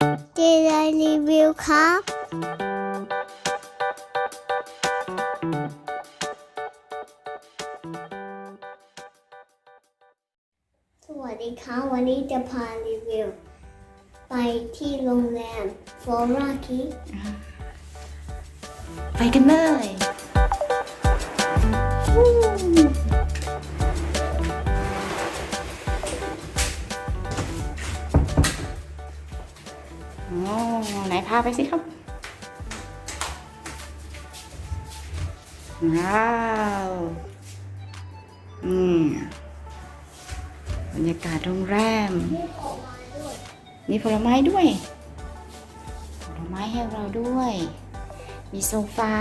เจไดรีวิวครับ สวัสดีครับวันนี้จะพารีวิว ไปที่โรงแรมฟลอราคีไปกันเลย ไหนพาไปสิครับ ว้าวนี่บรรยากาศโรงแรม มีผลไม้ด้วย ผลไม้ให้เราด้วย มีโซฟา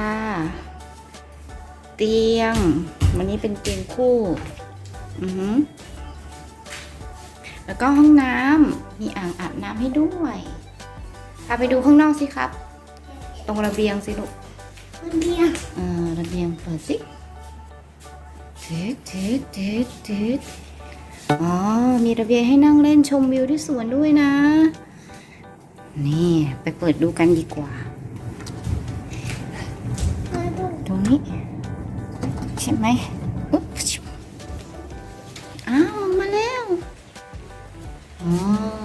เตียง วันนี้เป็นเตียงคู่ อือหือแล้วก็ห้องน้ำมีอ่างอาบน้ำให้ด้วย พาไปดูข้างนอกสิครับ ตรงระเบียงสิลูกเพื่อนเออระเบียงเปิดสิเท็ดเท็ดเท็ดเท็ดอ๋อ มีระเบียงให้นั่งเล่นชมวิวที่สวนด้วยนะ นี่ไปเปิดดูกันดีกว่าๆมาดูตรงนี้ ใช่ไหมอุ๊บชิบอ้าวมาแล้ว อ๋ออ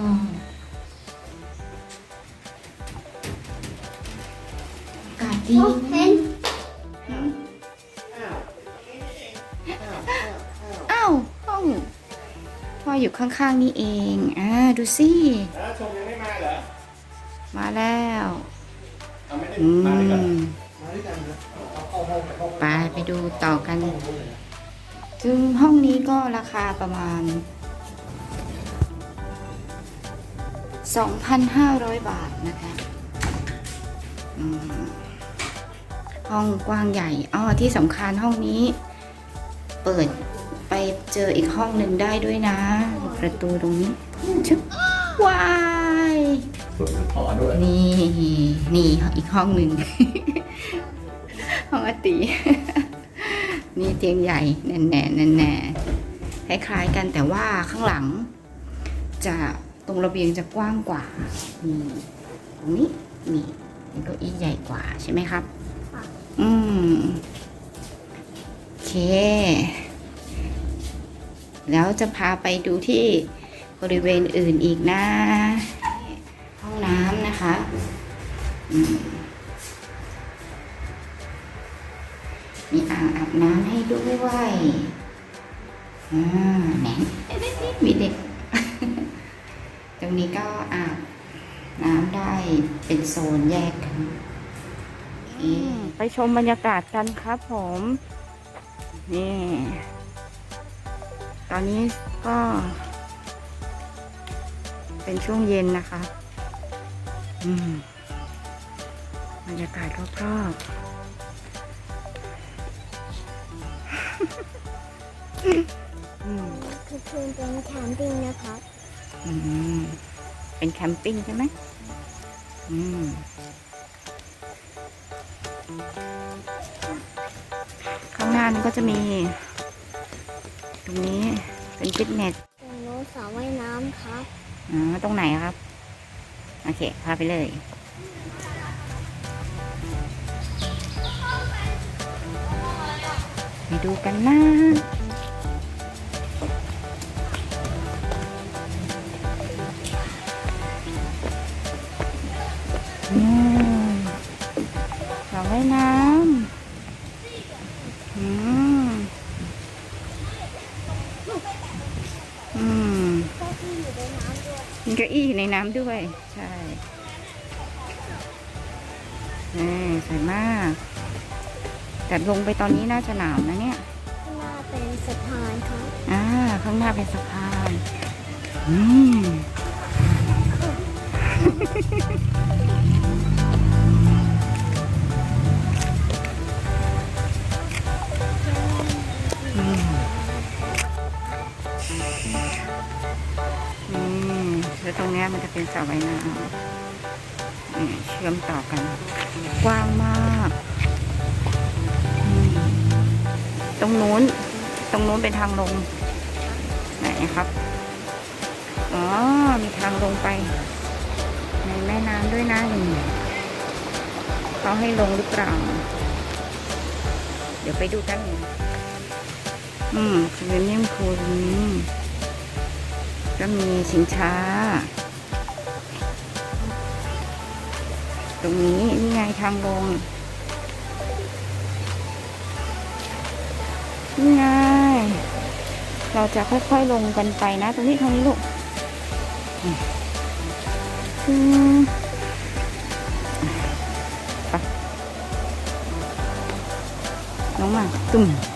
เห็นอ้าวห้องพ่ออยู่ข้างๆนี่เองอ่าดูสิแล้วชมยังไม่มาเหรอ มาแล้วเอาไม่ได้อืมาด้วยกันมมาด้วยกันนะเอาเข้าห้องไปห้องไปไปดูต่อกัน ซึ่งห้องนี้ก็ราคาประมาณ 2,500 บาทนะคะอืม ห้องกว้างใหญ่อ้อที่สำคัญห้องนี้ เปิดไปเจออีกห้องหนึ่งได้ด้วยนะ ประตูตรงนี้ชึบว้ายส่วนขอด้วยนี่นี่อีกห้องหนึ่ง ห้องอาตินี่เตียงใหญ่แน่แน่แน่แน่คล้ายๆกันแต่ว่าข้างหลัง จะตรงระเบียงจะกว้างกว่านี่ตรงนี้นี่เก้าอี้ใหญ่กว่าใช่ไหมครับ อืมโอเค แล้วจะพาไปดูที่บริเวณอื่นอีกนะ ห้องน้ำนะคะอืมมีอ่างอาบน้ำให้ด้วยอ่าแหนมีเด็ก ตรงนี้ก็อาบน้ำได้เป็นโซนแยกกัน ไปชมบรรยากาศกันครับผม นี่ ตอนนี้ก็ เป็นช่วงเย็นนะคะ อืม บรรยากาศรอบๆอืมคือคืนเป็นแคมปิ้งนะครับอืม เป็นแคมปิ้งใช่ไหมอืมางหน้านี่ก็จะมี ตรงนี้เป็นฟิตเนสตรงโน้นสระว่ายน้ำครับอ๋อตรงไหนครับ โอเค พาไปเลย ไปดูกันนะอืมสระว่ายน้ำอืม อืมก็ที่อยู่ในน้ำด้วยมีเก้าอี้อยู่ในน้ำด้วย ใช่นี่สวยมาก แต่ลงไปตอนนี้น่าจะหนาวนะเนี่ย ข้างหน้าเป็นสะพานครับอ่า ข้างหน้าเป็นสะพาน อืมอืมอื ตรงนี้มันจะเป็นสระว่ายน้ำเชื่อมต่อกัน กว้างมาก ตรงนู้น ตรงนู้นเป็นทางลง ไหนครับ อ๋อ มีทางลงไปไหนไหมด้วยนะเขาให้ลงหรือเปล่า เดี๋ยวไปดูกัน อืมสวิมมิ่งพูลนี้ ก็มีชิงช้า ตรงนี้นี่ไงทางลงนี่ไงเราจะค่อยๆลงกันไปนะ ตรงนี้ทางนี้ลูกน้องมาตุ่ม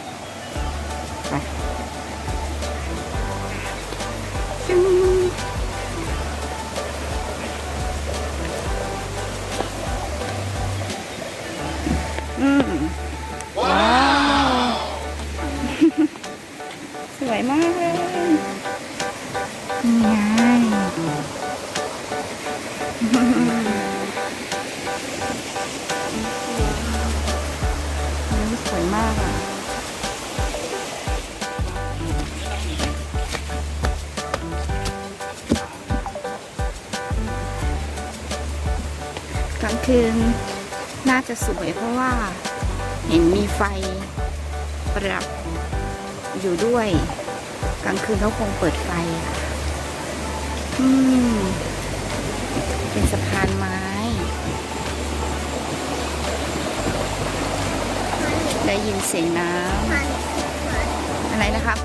ลางคืนน่าจะสวยเพราะว่าเห็นมีไฟประดับอยู่ด้วย กลางคืนเขาคงเปิดไฟอืมเป็นสะพานไม้ ได้ยินเสียงน้ำอะไรนะครับ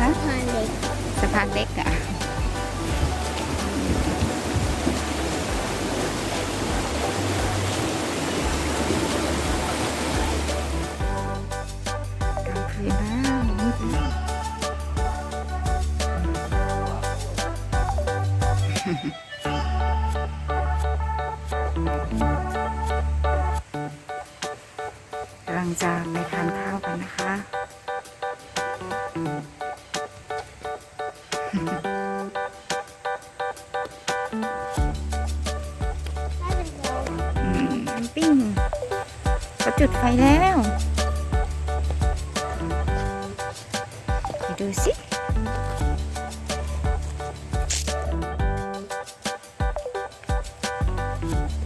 ฮะพานเล็กสะพานเล็กอะ จุดไฟแล้วไปดูสิ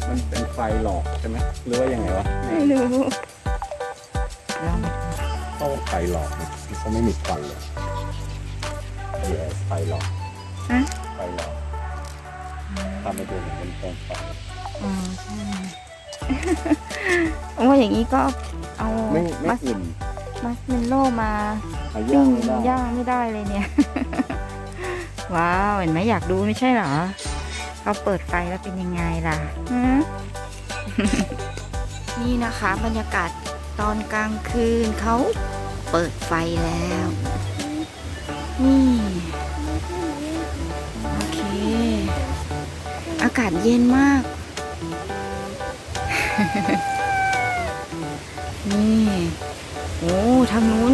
มันเป็นไฟหลอกใช่ไหมหรือว่ายังไงวะไม่รู้ลองต้องไฟหลอกนะเขาไม่มีควันเลยเดี๋ยวไฟหลอกฮะไฟหลอกทำให้ดูเหมือนเป็นโคมไฟอ๋อใช่ โอ้ยอย่างนี้ก็เอาไม่ไม่มัสอุ่นมัสเมนโลมาเอาปิ้ย่างงไม่ได้ย่างไม่ได้เลยเนี่ย ว้าวเห็นไหมอยากดูไม่ใช่เหรอเขาเปิดไฟแล้วเป็นยังไงล่ะฮะนี่นะคะบรรยากาศตอนกลางคืนเขาเปิดไฟแล้ว นี่ โอเค อากาศเย็นมาก นี่โอ้ทางนู้น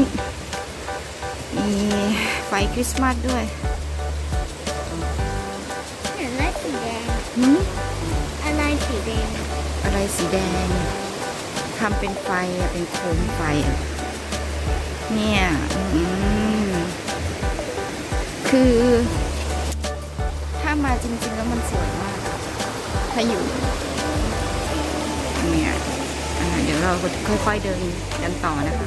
มีไฟคริสต์มาสด้วยเห็นอะไรสีแดงหืมอะไรสีแดงอะไรสีแดงทำเป็นไฟอะเป็นโคมไฟอะเนี่ยอืมคือ ถ้ามาจริง ๆ แล้วมันสวยมากอะถ้าอยู่เนี่ยอ่า เดี๋ยวเราก็ค่อยๆเดินกันต่อนะคะ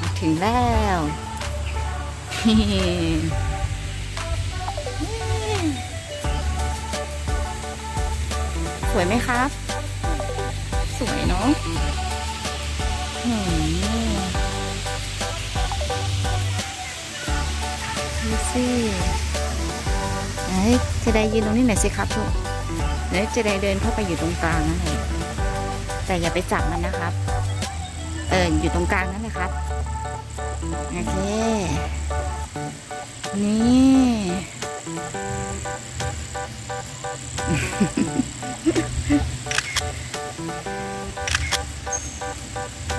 มาถึงแล้วสวยไหมครับ สวยเนาะหืมดูสิไหนเจะได้ยืนตรงนี้หน่อยสิครับลูกเดี๋ยวเจะได้เดินเข้าไปอยู่ตรงกลางนั่นเลย แต่อย่าไปจับมันนะครับ เอออยู่ตรงกลางนั่นแหละครับ โอเค นี่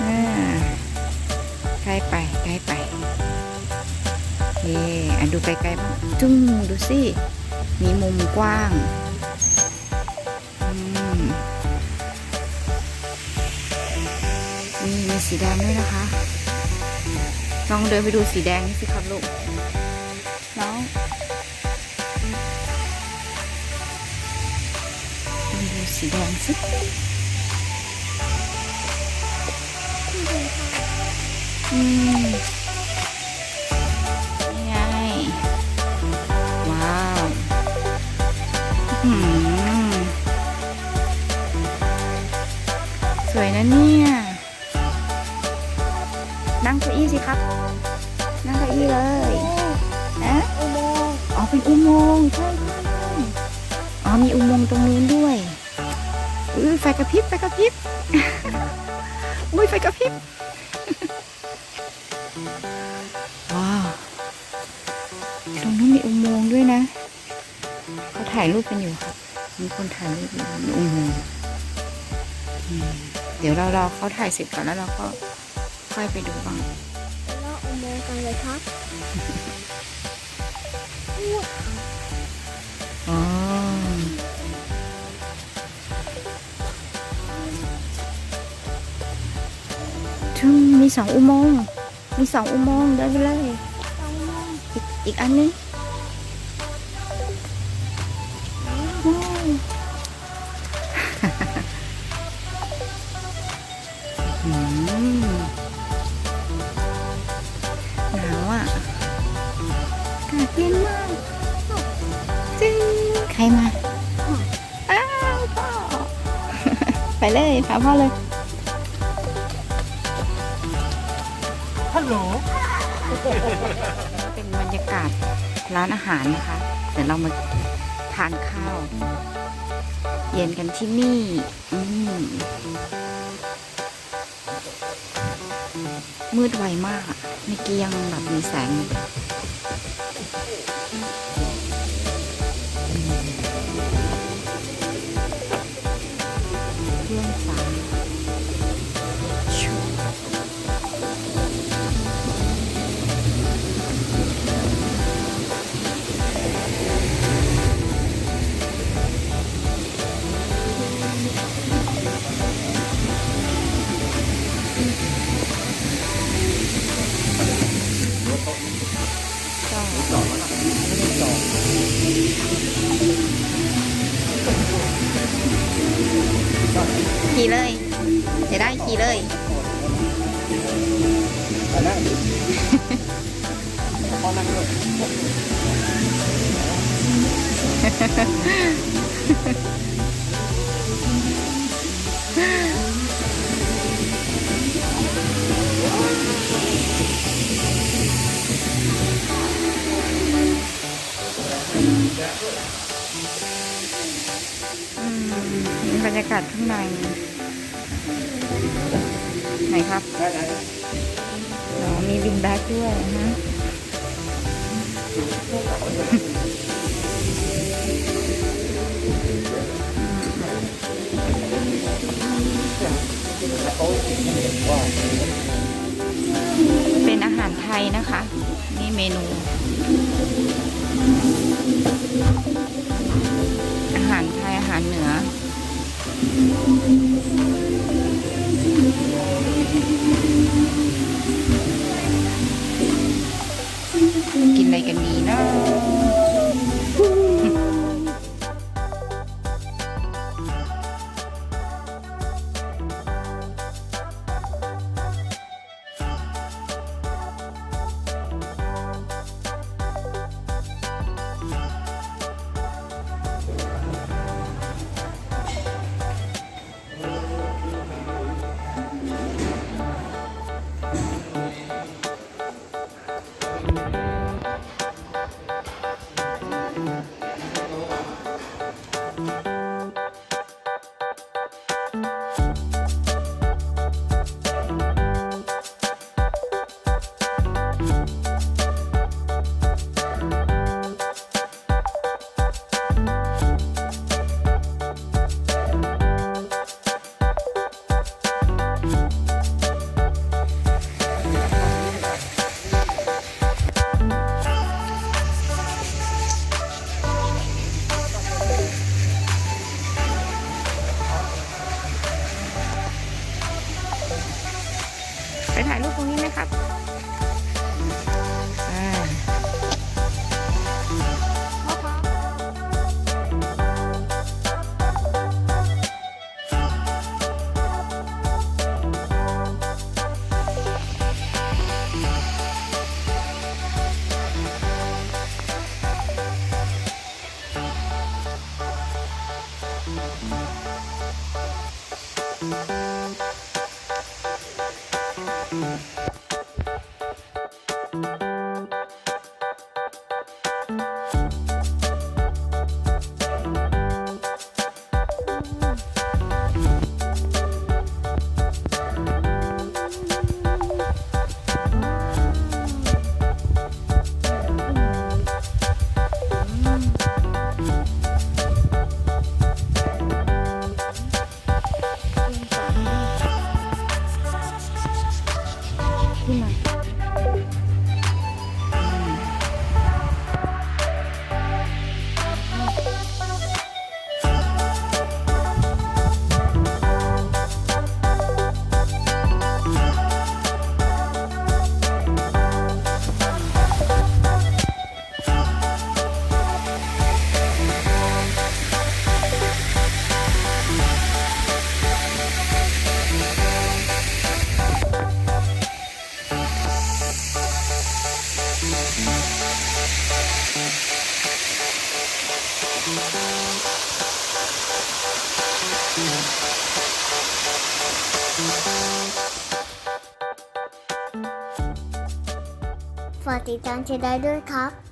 อ่าใกล้ไปใกล้ไปเย่อะดูไกลๆบ้างจุ้งดูสิ มีมุมกว้าง สีแดงด้วยนะคะลองเดินไปดูสีแดงนี่สิครับลูก น้องดูสีแดงสิอืม ครับ นั่งเก้าอี้เลยนะอุโมงค์อ๋อเป็นอุโมงค์ใช่ใช่ใช่อ๋อมีอุโมงค์ตรงนู้นด้วยอุ้ยไฟกระพริบไฟกระพริบอุ้ยไฟกระพริบว้าวตรงนู้นมีอุโมงค์ด้วยนะเขาถ่ายรูปกันอยู่ครับมีคนถ่ายรูปอยู่ในอุโมงค์อืมเดี๋ยวเรารอเขาถ่ายเสร็จก่อนแล้วเราก็ค่อยไปดูบ้าง สองอุโมงค์มีสองอุโมงค์เดินไปเลยอีกอีกอันนึงว้าวอืมหนาวอะอากาศเย็นมากจริงใครมา อ้าวพ่อ ไปเลยพาพ่อเลย เป็นบรรยากาศร้านอาหารนะคะ เดี๋ยวเรามาทานข้าว เย็นกันที่นี่ มืดไวมากเมื่อกี้ยังแบบมีแสงอยู่ ขี่เลยจะได้ขี่เลยนั่ง บรรยากาศข้างใน ไหนครับได้ได้อ๋อมีวิงแบ็กด้วยนะฮะเป็นอาหารไทยนะคะ นี่เมนู อาหารไทยอาหารเหนือ すごい。 ฝาก